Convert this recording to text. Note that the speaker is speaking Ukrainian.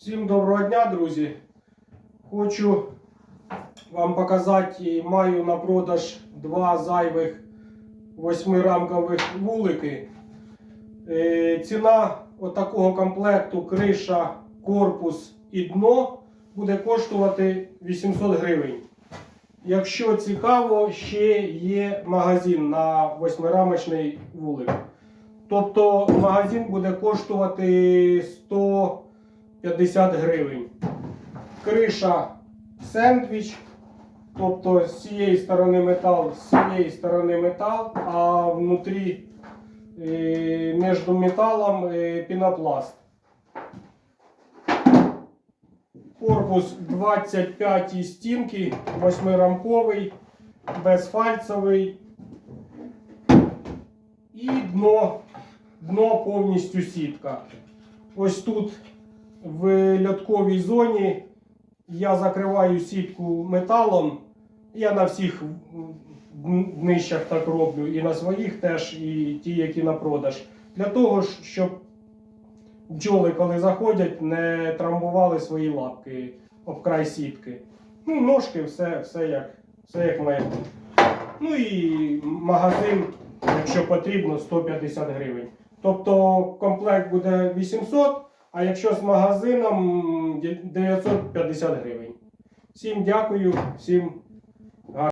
Всім доброго дня, друзі. Хочу вам показати, і маю на продаж два зайвих восьмирамкових вулики. Е, Ціна отакого комплекту криша, корпус і дно буде коштувати 800 гривень. Якщо цікаво, ще є магазин на восьмирамочний вулик. Тобто магазин буде коштувати 150 гривень. Криша сендвіч. Тобто з цієї сторони метал, з цієї сторони метал, а внутрі е, між металом е, пінопласт. Корпус 25 стінки, восьмирамковий, безфальцевий. І дно, дно повністю сітка. Ось тут в льотковій зоні я закриваю сітку металом. Я на всіх днищах так роблю, і на своїх теж, і ті, які на продаж. Для того, щоб бджоли, коли заходять, не травмували свої лапки об край сітки. Ну, ножки, все, все, як, все як має. Ну і магазин, якщо потрібно, 150 гривень. Тобто комплект буде 800, а якщо з магазином 950 гривень. Всім дякую, всім